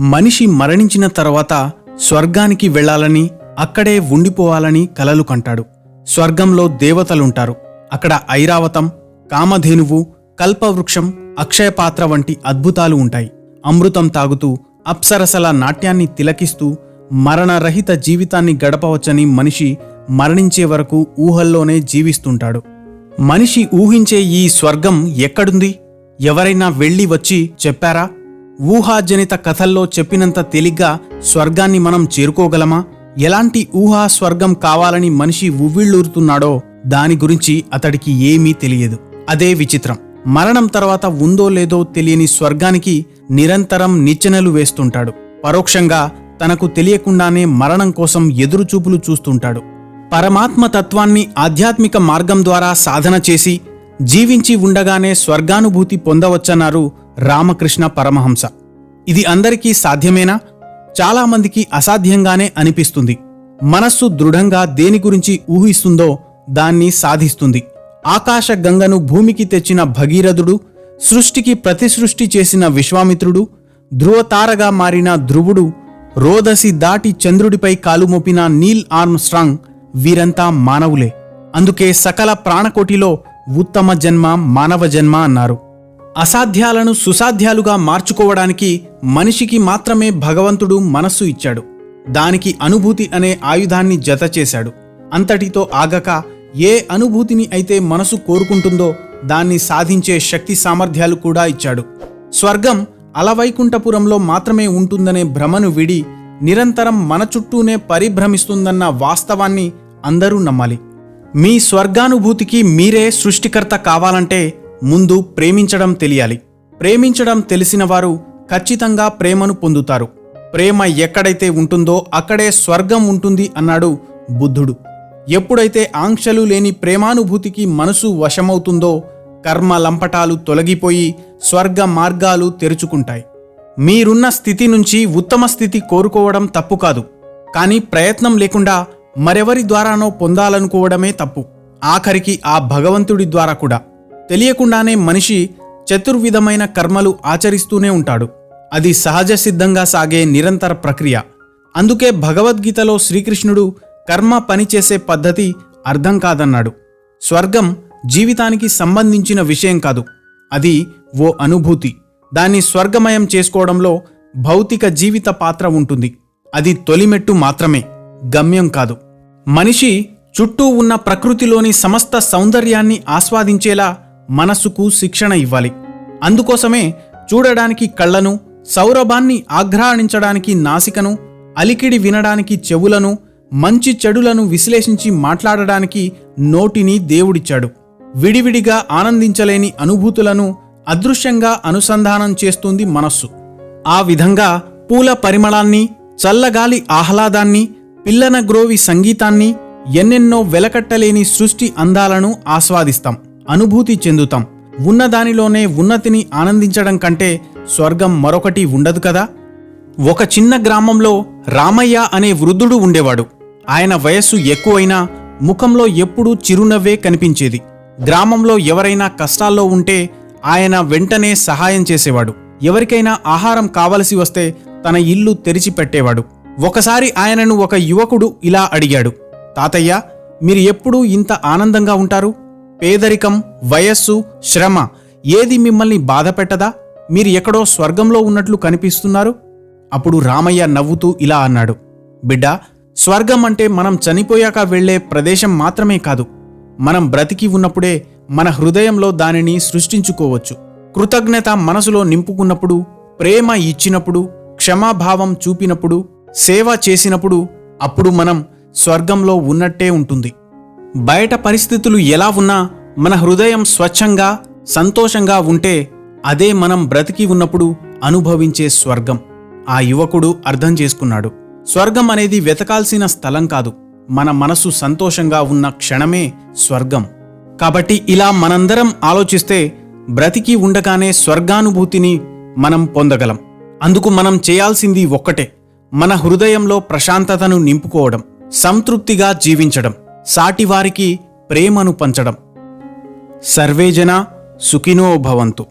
మనిషి మరణించిన తర్వాత స్వర్గానికి వెళ్ళాలని అక్కడే ఉండిపోవాలని కలలు కంటాడు. స్వర్గంలో దేవతలుంటారు. అక్కడ ఐరావతం కామధేనువు కల్పవృక్షం అక్షయపాత్ర వంటి అద్భుతాలు ఉంటాయి. అమృతం తాగుతూ అప్సరసల నాట్యాన్ని తిలకిస్తూ మరణరహిత జీవితాన్ని గడపవచ్చని మనిషి మరణించే వరకు ఊహల్లోనే జీవిస్తుంటాడు. మనిషి ఊహించే ఈ స్వర్గం ఎక్కడుంది? ఎవరైనా వెళ్ళి వచ్చి చెప్పారా? ఊహాజనిత కథల్లో చెప్పినంత తేలిగ్గా స్వర్గాన్ని మనం చేరుకోగలమా? ఎలాంటి ఊహా స్వర్గం కావాలని మనిషి ఉవ్విళ్ళూరుతున్నాడో దాని గురించి అతడికి ఏమీ తెలియదు. అదే విచిత్రం. మరణం తర్వాత ఉందో లేదో తెలియని స్వర్గానికి నిరంతరం నిచ్చెనలు వేస్తుంటాడు. పరోక్షంగా తనకు తెలియకుండానే మరణం కోసం ఎదురుచూపులు చూస్తుంటాడు. పరమాత్మ తత్వాన్ని ఆధ్యాత్మిక మార్గం ద్వారా సాధన చేసి జీవించి ఉండగానే స్వర్గానుభూతి పొందవచ్చన్నారు రామకృష్ణ పరమహంస. ఇది అందరికీ సాధ్యమేనా? చాలామందికి అసాధ్యంగానే అనిపిస్తుంది. మనస్సు దృఢంగా దేని గురించి ఊహిస్తుందో దాన్ని సాధిస్తుంది. ఆకాశ గంగను భూమికి తెచ్చిన భగీరథుడు సృష్టికి ప్రతిసృష్టి చేసిన విశ్వామిత్రుడు ధ్రువతారగా మారిన ధ్రువుడు రోదసి దాటి చంద్రుడిపై కాలుమోపిన నీల్ ఆర్మ్ స్ట్రాంగ్ వీరంతా మానవులే. అందుకే సకల ప్రాణకోటిలో ఉత్తమ జన్మ మానవ జన్మ అన్నారు. అసాధ్యాలను సుసాధ్యాలుగా మార్చుకోవడానికి మనిషికి మాత్రమే భగవంతుడు మనస్సు ఇచ్చాడు. దానికి అనుభూతి అనే ఆయుధాన్ని జత చేశాడు. అంతటితో ఆగక ఏ అనుభూతిని అయితే మనసు కోరుకుంటుందో దాన్ని సాధించే శక్తి సామర్థ్యాలు కూడా ఇచ్చాడు. స్వర్గం అలవైకుంఠపురంలో మాత్రమే ఉంటుందనే భ్రమను విడి నిరంతరం మన చుట్టూనే పరిభ్రమిస్తుందన్న వాస్తవాన్ని అందరూ నమ్మాలి. మీ స్వర్గానుభూతికి మీరే సృష్టికర్త కావాలంటే ముందు ప్రేమించడం తెలియాలి. ప్రేమించడం తెలిసిన వారు ఖచ్చితంగా ప్రేమను పొందుతారు. ప్రేమ ఎక్కడైతే ఉంటుందో అక్కడే స్వర్గం ఉంటుంది అన్నాడు బుద్ధుడు. ఎప్పుడైతే ఆంక్షలు లేని ప్రేమానుభూతికి మనసు వశమవుతుందో కర్మ లంపటాలు తొలగిపోయి స్వర్గ మార్గాలు తెరుచుకుంటాయి. మీరున్న స్థితి నుంచి ఉత్తమ స్థితి కోరుకోవడం తప్పు కాదు. కానీ ప్రయత్నం లేకుండా మరెవరి ద్వారానో పొందాలనుకోవడమే తప్పు. ఆఖరికి ఆ భగవంతుడి ద్వారా కూడా. తెలియకుండానే మనిషి చతుర్విధమైన కర్మలు ఆచరిస్తూనే ఉంటాడు. అది సహజ సిద్ధంగా సాగే నిరంతర ప్రక్రియ. అందుకే భగవద్గీతలో శ్రీకృష్ణుడు కర్మ పనిచేసే పద్ధతి అర్థం కాదన్నాడు. స్వర్గం జీవితానికి సంబంధించిన విషయం కాదు. అది ఓ అనుభూతి. దాన్ని స్వర్గమయం చేసుకోవడంలో భౌతిక జీవిత పాత్ర ఉంటుంది. అది తొలిమెట్టు మాత్రమే. గమ్యం కాదు. మనిషి చుట్టూ ఉన్న ప్రకృతిలోని సమస్త సౌందర్యాన్ని ఆస్వాదించేలా మనస్సుకు శిక్షణ ఇవ్వాలి. అందుకోసమే చూడడానికి కళ్ళను సౌరభాన్ని ఆఘ్రాణించడానికి నాసికను అలికిడి వినడానికి చెవులను మంచి చెడులను విశ్లేషించి మాట్లాడడానికి నోటిని దేవుడిచ్చాడు. విడివిడిగా ఆనందించలేని అనుభూతులను అదృశ్యంగా అనుసంధానం చేస్తుంది మనస్సు. ఆ విధంగా పూల పరిమళాన్ని చల్లగాలి ఆహ్లాదాన్ని పిల్లన గ్రోవి సంగీతాన్ని ఎన్నెన్నో వెలకట్టలేని సృష్టి అందాలను ఆస్వాదిస్తాం. అనుభూతి చెందుతాం. ఉన్నదానిలోనే ఉన్నతిని ఆనందించడం కంటే స్వర్గం మరొకటి ఉండదు కదా? ఒక చిన్న గ్రామంలో రామయ్య అనే వృద్ధుడు ఉండేవాడు. ఆయన వయస్సు ఎక్కువైనా ముఖంలో ఎప్పుడూ చిరునవ్వే కనిపించేది. గ్రామంలో ఎవరైనా కష్టాల్లో ఉంటే ఆయన వెంటనే సహాయం చేసేవాడు. ఎవరికైనా ఆహారం కావలసి వస్తే తన ఇల్లు తెరిచిపెట్టేవాడు. ఒకసారి ఆయనను ఒక యువకుడు ఇలా అడిగాడు తాతయ్య మీరు ఎప్పుడూ ఇంత ఆనందంగా ఉంటారు? పేదరికం వయస్సు శ్రమ ఏది మిమ్మల్ని బాధ పెట్టదా మీరు ఎక్కడో స్వర్గంలో ఉన్నట్లు కనిపిస్తున్నారు? అప్పుడు రామయ్య నవ్వుతూ ఇలా అన్నాడు. బిడ్డా స్వర్గం అంటే మనం చనిపోయాక వెళ్ళే ప్రదేశం మాత్రమే కాదు. మనం బ్రతికి ఉన్నప్పుడే మన హృదయంలో దానిని సృష్టించుకోవచ్చు. కృతజ్ఞత మనసులో నింపుకున్నప్పుడు ప్రేమ ఇచ్చినప్పుడు క్షమాభావం చూపినప్పుడు సేవ చేసినప్పుడు అప్పుడు మనం స్వర్గంలో ఉన్నట్టే ఉంటుంది. బయట పరిస్థితులు ఎలా ఉన్నా మన హృదయం స్వచ్ఛంగా సంతోషంగా ఉంటే అదే మనం బ్రతికి ఉన్నప్పుడు అనుభవించే స్వర్గం. ఆ యువకుడు అర్థం చేసుకున్నాడు. స్వర్గం అనేది వెతకాల్సిన స్థలం కాదు. మన మనసు సంతోషంగా ఉన్న క్షణమే స్వర్గం. కాబట్టి ఇలా మనందరం ఆలోచిస్తే బ్రతికి ఉండగానే స్వర్గానుభూతిని మనం పొందగలం. అందుకు మనం చేయాల్సింది ఒక్కటే. మన హృదయంలో ప్రశాంతతను నింపుకోవడం సంతృప్తిగా జీవించడం. సాటివారికి ప్రేమను పంచడం. సర్వేజన సుఖినో భవంతు.